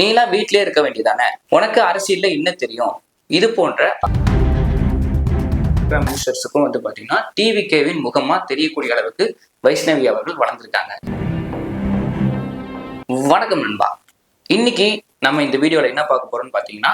நீலாம் வீட்டிலே இருக்க வேண்டியதானே? உனக்கு அரசியல்ல என்ன தெரியும்? இது போன்ற மினிஸ்டர்ஸுக்கும் வந்து பாத்தீங்கன்னா டிவிகேவின் முகமா தெரியக்கூடிய அளவுக்கு வைஷ்ணவி அவர்கள் வளர்ந்துருக்காங்க. வணக்கம் நண்பா. இன்னைக்கு நம்ம இந்த வீடியோல என்ன பார்க்க போறோம்னு பாத்தீங்கன்னா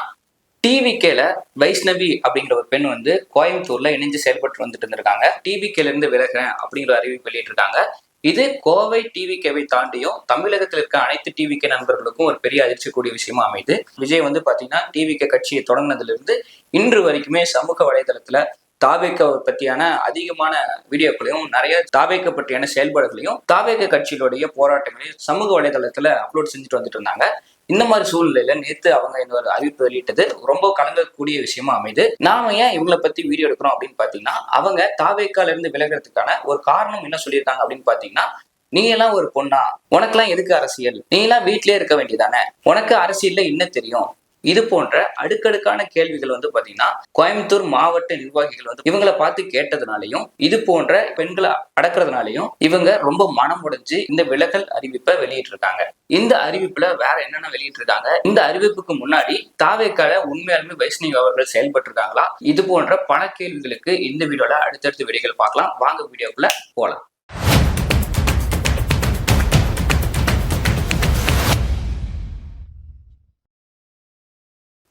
டிவிகேல வைஷ்ணவி அப்படிங்கிற ஒரு பெண் வந்து கோயம்புத்தூர்ல இணைஞ்சு செயல்பட்டு வந்துட்டு இருந்திருக்காங்க. டிவிகேல இருந்து விலகிறேன் அப்படிங்கிற அறிவிப்பு வெளியிட்டிருக்காங்க. இது கோவை டிவிகேவை தாண்டியும் தமிழகத்தில் இருக்க அனைத்து டிவிகே நண்பர்களுக்கும் ஒரு பெரிய அதிர்ச்சி கூடிய விஷயமா அமைது விஜய் வந்து பாத்தீங்கன்னா டிவிகே கட்சியை தொடங்கினதுலேருந்து இன்று வரைக்குமே சமூக வலைதளத்துல தாவேக்க பற்றியான அதிகமான வீடியோக்களையும் நிறைய தாவேக்க பற்றியான செயல்பாடுகளையும் தாவேக்க கட்சியினுடைய போராட்டங்களையும் சமூக வலைதளத்துல அப்லோட் செஞ்சுட்டு வந்துட்டு இருந்தாங்க. இந்த மாதிரி சூழ்நிலையில நேத்து அவங்க இன்னொரு ஒரு அறிவிப்பு வெளியிட்டது. ரொம்ப கலங்கக்கூடிய விஷயமா அமைது. நாம ஏன் இவங்கள பத்தி வீடியோ எடுக்கிறோம் அப்படின்னு பாத்தீங்கன்னா அவங்க தாவேக்கால இருந்து விலகிறதுக்கான ஒரு காரணம் என்ன சொல்லியிருக்காங்க அப்படின்னு பாத்தீங்கன்னா நீ எல்லாம் ஒரு பொண்ணா? உனக்கெல்லாம் எதுக்கு அரசியல்? நீ எல்லாம் வீட்லயே இருக்க வேண்டியதானே? உனக்கு அரசியல்ல என்ன தெரியும்? இது போன்ற அடுக்கடுக்கான கேள்விகள் வந்து பாத்தீங்கன்னா கோயம்புத்தூர் மாவட்ட நிர்வாகிகள் வந்து இவங்களை பார்த்து கேட்டதுனாலையும் இது போன்ற பெண்களை அடக்குறதுனாலையும் இவங்க ரொம்ப மனம் உடைஞ்சு இந்த விலகல் அறிவிப்பை வெளியிட்டிருக்காங்க. இந்த அறிவிப்புல வேற என்னென்ன வெளியிட்டிருக்காங்க? இந்த அறிவிப்புக்கு முன்னாடி தாவேக்கால உண்மையாலுமே வைஷ்ணவி அவர்கள் செயல்பட்டு இருக்காங்களா இது போன்ற பல கேள்விகளுக்கு இந்த வீடியோல அடுத்தடுத்த வீடியோகள் பார்க்கலாம். வாங்க வீடியோக்குள்ள போகலாம்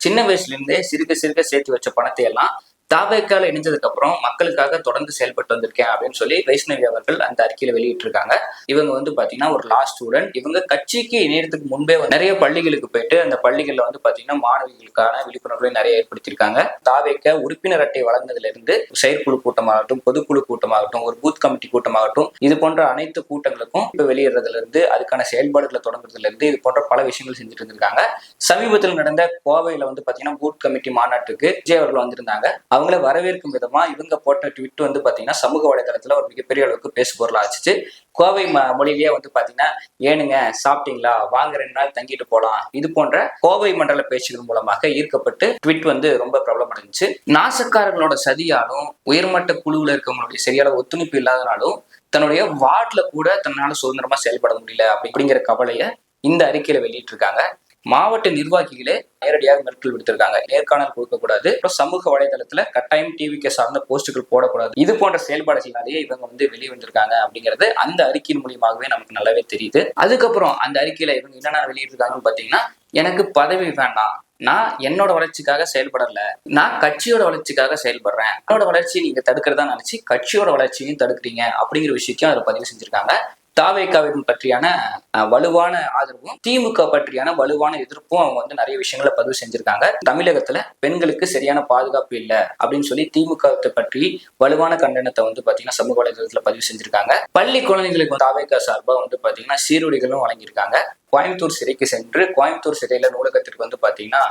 சின்ன வயசுல இருந்தே சிறுக சிறுக சேர்த்து வச்ச பணத்தை எல்லாம் தாவேக்கால இணைஞ்சதுக்கு அப்புறம் மக்களுக்காக தொடர்ந்து செயல்பட்டு வந்திருக்கேன் அப்படின்னு சொல்லி வைஷ்ணவி அவர்கள் அந்த அறிக்கையில வெளியிட்டிருக்காங்க. இவங்க வந்து பாத்தீங்கன்னா ஒரு லா ஸ்டூடெண்ட் இவங்க கட்சிக்கு இணையத்துக்கு முன்பே நிறைய பள்ளிகளுக்கு போயிட்டு அந்த பள்ளிகள்ல வந்து பாத்தீங்கன்னா மாணவிகளுக்கான விழிப்புணர்வுகளை நிறைய ஏற்படுத்தியிருக்காங்க. தாவேக்க உறுப்பினர் அட்டை வழங்கினதுல இருந்து செயற்குழு கூட்டமாகட்டும் பொதுக்குழு கூட்டமாகட்டும் ஒரு பூத் கமிட்டி கூட்டமாகட்டும் இது போன்ற அனைத்து கூட்டங்களுக்கும் இப்ப வெளியிடுறதுல இருந்து அதுக்கான செயல்பாடுகளை தொடங்குறதுல இருந்து இது போன்ற பல விஷயங்கள் செஞ்சுட்டு இருந்திருக்காங்க. சமீபத்தில் நடந்த கோவையில வந்து பாத்தீங்கன்னா பூத் கமிட்டி மாநாட்டுக்கு விஜய் அவர்கள் வந்திருந்தாங்க. அவங்கள வரவேற்கும் விதமா இவங்க போட்ட ட்விட் வந்து பாத்தீங்கன்னா சமூக வலைதளத்துல ஒரு மிகப்பெரிய அளவுக்கு பேசு பொருளா ஆச்சு கோவை மொழியிலேயே வந்து பாத்தீங்கன்னா ஏனுங்க சாப்பிட்டீங்களா? வாங்க ரெண்டு நாள் தங்கிட்டு போலாம். இது போன்ற கோவை மண்டல பேச்சுகள் மூலமாக ஈர்க்கப்பட்டு ட்விட் வந்து ரொம்ப பிரபலம் அடைஞ்சு நாசக்காரர்களோட சதியாலும் உயர்மட்ட குழுவுல இருக்கவங்களுடைய சரியான ஒத்துழைப்பு இல்லாதனாலும் தன்னுடைய வார்டில் கூட தன்னால் சுதந்திரமா செயல்பட முடியல அப்படிங்கிற கவலையை இந்த அறிக்கையில வெளியிட்டிருக்காங்க. மாவட்ட நிர்வாகிகளே நேரடியாக மிரட்டல் விடுத்திருக்காங்க. நேர்காணல் கொடுக்கக்கூடாது. அப்புறம் சமூக வலைதளத்துல கட்டாயம் டிவிக்கு சார்ந்த போஸ்டுகள் போடக்கூடாது. இது போன்ற செயல்பாடுகளாலேயே இவங்க வந்து வெளியே வந்திருக்காங்க அப்படிங்கிறது அந்த அறிக்கையின் மூலியமாகவே நமக்கு நல்லாவே தெரியுது. அதுக்கப்புறம் அந்த அறிக்கையில இவங்க என்னென்ன வெளியிட்டிருக்காங்கன்னு பாத்தீங்கன்னா எனக்கு பதவி வேண்டாம். நான் என்னோட வளர்ச்சிக்காக செயல்படல. நான் கட்சியோட வளர்ச்சிக்காக செயல்படுறேன். என்னோட வளர்ச்சியை நீங்க தடுக்கிறதா நினைச்சு கட்சியோட வளர்ச்சியையும் தடுக்கிறீங்க அப்படிங்கிற விஷயத்தையும் அதை பதிவு செஞ்சிருக்காங்க. தாவேக்காவின் பற்றியான வலுவான ஆதரவும் திமுக பற்றியான வலுவான எதிர்ப்பும் அவங்க வந்து நிறைய விஷயங்களை பதிவு செஞ்சிருக்காங்க. தமிழகத்துல பெண்களுக்கு சரியான பாதுகாப்பு இல்லை அப்படின்னு சொல்லி திமுக பற்றி வலுவான கண்டனத்தை வந்து பாத்தீங்கன்னா சமூக வலைதளத்துல பதிவு செஞ்சிருக்காங்க. பள்ளி குழந்தைகளுக்கு வந்து தாவேக்கா சார்பா வந்து பாத்தீங்கன்னா சீருடைகளும் வழங்கியிருக்காங்க. கோயம்புத்தூர் சிறைக்கு சென்று கோயம்புத்தூர் சிறையில நூலகத்திற்கு வந்து பாத்தீங்கன்னா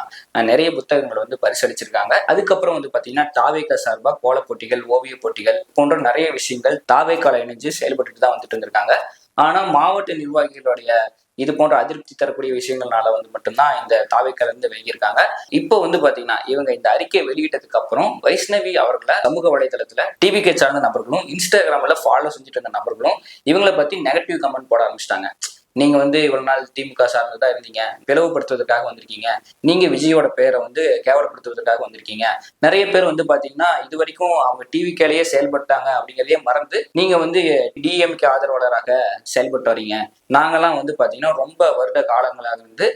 நிறைய புத்தகங்கள் வந்து பரிசளிச்சிருக்காங்க. அதுக்கப்புறம் வந்து பாத்தீங்கன்னா தாவேக்கா சார்பா கோல போட்டிகள் ஓவிய போட்டிகள் போன்ற நிறைய விஷயங்கள் தாவேக்கால இணைஞ்சு செயல்பட்டு தான் வந்துட்டு இருந்திருக்காங்க. ஆனா மாவட்ட நிர்வாகிகளுடைய இது போன்ற அதிருப்தி தரக்கூடிய விஷயங்கள்னால வந்து மட்டும்தான் இந்த தாவைக்கல இருந்து வெளியிருக்காங்க இப்போ வந்து பாத்தீங்கன்னா இவங்க இந்த அறிக்கையை வெளியிட்டதுக்கு அப்புறம் வைஷ்ணவி அவர்களை சமூக வலைதளத்துல டிவிகே சார்ந்த நபர்களும் இன்ஸ்டாகிராம்ல ஃபாலோ செஞ்சுட்டு இருந்த நபர்களும் இவங்களை பத்தி நெகட்டிவ் கமெண்ட் போட ஆரம்பிச்சிட்டாங்க. நீங்க வந்து இவ்வளவு நாள் திமுக சார்ந்ததா இருந்தீங்க. பிளவுபடுத்துவதற்காக வந்திருக்கீங்க. நீங்க விஜயோட பேரை வந்து கேவலப்படுத்துவதற்காக வந்திருக்கீங்க. நிறைய பேர் வந்து பாத்தீங்கன்னா இது வரைக்கும் அவங்க டிவிக்கேலேயே செயல்பட்டாங்க அப்படிங்கிறதையே மறந்து நீங்க வந்து டிஎம்கே ஆதரவாளராக செயல்பட்டு வரீங்க. நாங்கெல்லாம் வந்து பாத்தீங்கன்னா ரொம்ப வருட காலங்களாக இருந்து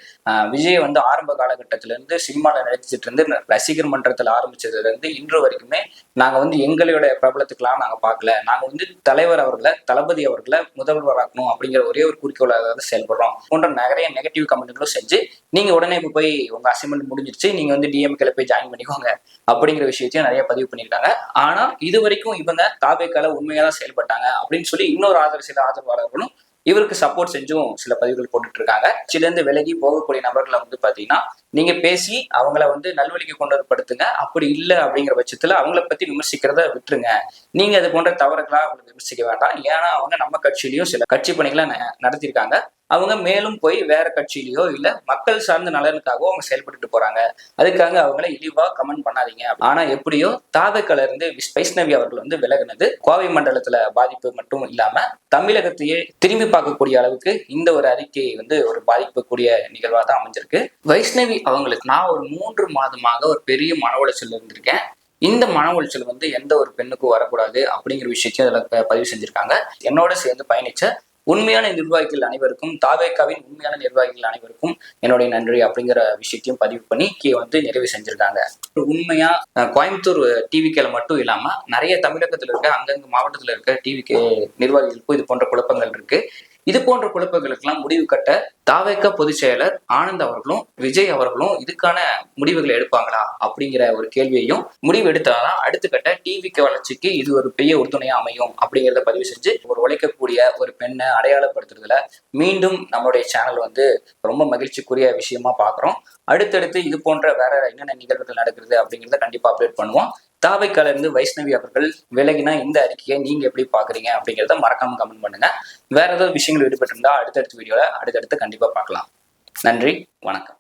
விஜய் வந்து ஆரம்ப காலகட்டத்தில இருந்து சினிமாவில் நடிச்சிட்டு இருந்து ரசிகர் மன்றத்தில் ஆரம்பிச்சதுல இருந்து இன்று வரைக்குமே நாங்க வந்து எங்களுடைய பிரபலத்துக்கெல்லாம் நாங்க பார்க்கல நாங்க வந்து தலைவர் அவர்களை தளபதி அவர்களை முதல்வராக்கணும் அப்படிங்கிற ஒரே ஒரு குறிக்கோளாக தான் செயல்படுறோம். போன்ற நிறைய நெகட்டிவ் கமெண்ட்களும் செஞ்சு நீங்க உடனே இப்போ போய் உங்க அசைன்மெண்ட் முடிஞ்சிருச்சு நீங்க வந்து டிஎம்கேல போய் ஜாயின் பண்ணிக்கோங்க அப்படிங்கிற விஷயத்தையும் நிறைய பதிவு பண்ணியிருக்காங்க. ஆனா இது வரைக்கும் இவங்க தாபேக்கால உண்மையா தான் செயல்பட்டாங்க அப்படின்னு சொல்லி இன்னொரு ஆதரவு சில ஆதரவாளர்களும் இவருக்கு சப்போர்ட் செஞ்சும் சில பதிவுகள் போட்டுட்டு இருக்காங்க சில இருந்து விலகி போகக்கூடிய நபர்களை வந்து பாத்தீங்கன்னா நீங்க பேசி அவங்கள வந்து நல்வழிக்கு கொண்டு வரப்படுத்துங்க அப்படி இல்லை அப்படிங்கிற பட்சத்துல அவங்கள பத்தி விமர்சிக்கிறத விட்டுருங்க. நீங்க அது போன்ற தவறுகளா அவங்களை விமர்சிக்க வேண்டாம். ஏன்னா அவங்க நம்ம கட்சியிலயும் சில கட்சி பணிகளை ந- நடத்தியிருக்காங்க. அவங்க மேலும் போய் வேற கட்சியிலையோ இல்ல மக்கள் சார்ந்த நலனுக்காகவோ அவங்க செயல்பட்டுட்டு போறாங்க. அதுக்காக அவங்கள இழிவா கமெண்ட் பண்ணாதீங்க. ஆனா எப்படியோ தாவக்கல இருந்து வைஷ்ணவி அவர்கள் வந்து விலகினது கோவை மண்டலத்துல பாதிப்பு மட்டும் இல்லாம தமிழகத்தையே திரும்பி பார்க்கக்கூடிய அளவுக்கு இந்த ஒரு அறிக்கை வந்து ஒரு பாதிக்கக்கூடிய நிகழ்வா தான் அமைஞ்சிருக்கு. வைஷ்ணவி அவங்களுக்கு நான் ஒரு மூன்று மாதமாக ஒரு பெரிய மன உளைச்சல் இருந்திருக்கேன். இந்த மன உளைச்சல் வந்து எந்த ஒரு பெண்ணுக்கும் வரக்கூடாது அப்படிங்கிற விஷயத்தையும் அதில் பதிவு செஞ்சிருக்காங்க. என்னோட சேர்ந்து பயணிச்ச உண்மையான நிர்வாகிகள் அனைவருக்கும் தாவேக்காவின் உண்மையான நிர்வாகிகள் அனைவருக்கும் என்னுடைய நன்றி அப்படிங்கிற விஷயத்தையும் பதிவு பண்ணி கீழே வந்து நிறைவு செஞ்சிருக்காங்க. உண்மையா கோயம்புத்தூர் டிவிக்கேல மட்டும் இல்லாம நிறைய தமிழகத்துல இருக்க அங்கங்க மாவட்டத்துல இருக்க டிவிக்கு நிர்வாகிகளுக்கும் இது போன்ற குழப்பங்கள் இருக்கு. இது போன்ற குழப்பங்களுக்கெல்லாம் முடிவு கட்ட தாவேக்க பொதுச் செயலர் ஆனந்த் அவர்களும் விஜய் அவர்களும் இதுக்கான முடிவுகளை எடுப்பாங்களா அப்படிங்கிற ஒரு கேள்வியையும் முடிவு எடுத்தாதான் அடுத்த கட்ட டிவிக்கு வளர்ச்சிக்கு இது ஒரு பெரிய உறுதுணையா அமையும் அப்படிங்கிறத பதிவு செஞ்சு ஒரு உழைக்கக்கூடிய ஒரு பெண்ணை அடையாளப்படுத்துறதுல மீண்டும் நம்மளுடைய சேனல் வந்து ரொம்ப மகிழ்ச்சிக்குரிய விஷயமா பார்க்குறோம். அடுத்தடுத்து இது போன்ற வேற என்னென்ன நிகழ்வுகள் நடக்குது அப்படிங்கிறத கண்டிப்பா அப்டேட் பண்ணுவோம். தாவைக்கால இருந்து வைஷ்ணவி அவர்கள் விலகினா இந்த அறிக்கையை நீங்க எப்படி பாக்குறீங்க அப்படிங்கிறத மறக்காம கமெண்ட் பண்ணுங்க. வேற ஏதாவது விஷயங்கள் ஈடுபட்டிருந்தா அடுத்தடுத்த வீடியோல அடுத்தடுத்து கண்டிப்பா பார்க்கலாம். நன்றி வணக்கம்.